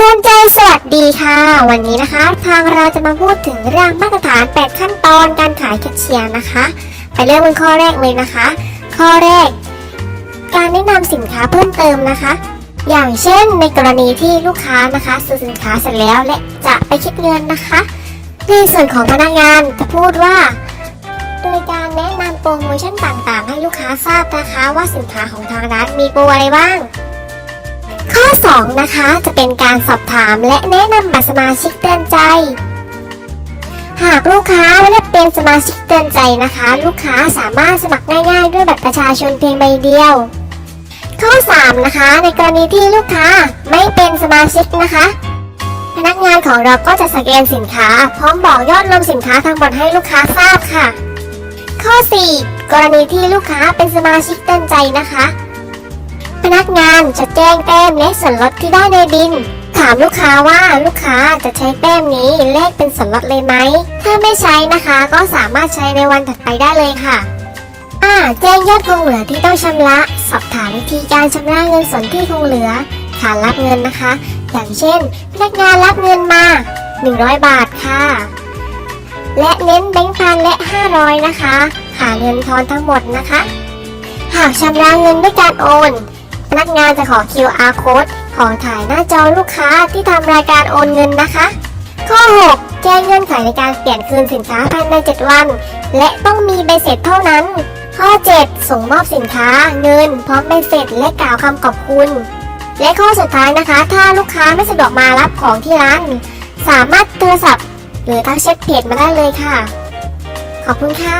ตือนใจสวัสดีค่ะ วันนี้นะคะ ทางเราจะมาพูดถึงเรื่องมาตรฐาน 8 ขั้นตอนการขายแคชเชียร์นะคะ ไปเริ่มกันข้อแรกเลยนะคะ ข้อแรก การแนะนำสินค้าเพิ่มเติมนะคะ อย่างเช่นในกรณีที่ลูกค้านะคะซื้อสินค้าเสร็จแล้วและจะไปคิดเงินนะคะ ในส่วนของพนักงานจะพูดว่า โดยการแนะนำโปรโมชั่นต่างๆ ให้ลูกค้าทราบนะคะ ว่าสินค้าของทางร้านมีโปรอะไรบ้าง ข้อ 2 นะคะ จะเป็นการสอบถามและแนะนำบัตรสมาชิกเตือนใจ หากลูกค้าไม่ได้เป็นสมาชิกเตือนใจนะคะ ลูกค้าสามารถสมัครง่ายๆ ด้วยบัตรประชาชนเพียงใบเดียว ข้อ 3 นะคะ ในกรณีที่ลูกค้าไม่เป็นสมาชิกนะคะ พนักงานของเราก็จะสแกนสินค้า พร้อมบอกยอดรวมสินค้าทั้งหมดให้ลูกค้าทราบค่ะ ข้อ 4 กรณีที่ลูกค้าเป็นสมาชิกเตือนใจนะคะ พนักงานจะแจ้งแต้มและส่วนลดที่ได้ในบิน ถามลูกค้าว่าลูกค้าจะใช้แต้มนี้แลกเป็นส่วนลดเลยไหม ถ้าไม่ใช้นะคะก็สามารถใช้ในวันถัดไปได้เลยค่ะอ่าแจ้งยอดคงเหลือที่ต้องชำระ สอบถามวิธีการชำระเงินส่วนที่คงเหลือฐานรับเงินนะคะ อย่างเช่น พนักงานรับเงินมา 100 บาทค่ะ และเน้นแบงค์พันและ 500 นะคะ หาเงินทอนทั้งหมดนะคะ หากชำระเงินด้วยการโอน พนักงานจะขอ QR code ขอถ่ายหน้าจอลูกค้าที่ทำรายการโอนเงินนะคะ ข้อ 6 แจ้งเงื่อนไขในการเปลี่ยนคืนสินค้าภายใน 7 วัน และต้องมีใบเสร็จเท่านั้น ข้อ 7 ส่งมอบสินค้าเงิน พร้อมใบเสร็จและกล่าวคำขอบคุณ และข้อสุดท้ายนะคะ ถ้าลูกค้าไม่สะดวกมารับของที่ร้าน สามารถโทรศัพท์ หรือทักแชทเพจมาได้เลยค่ะ ขอบคุณค่ะ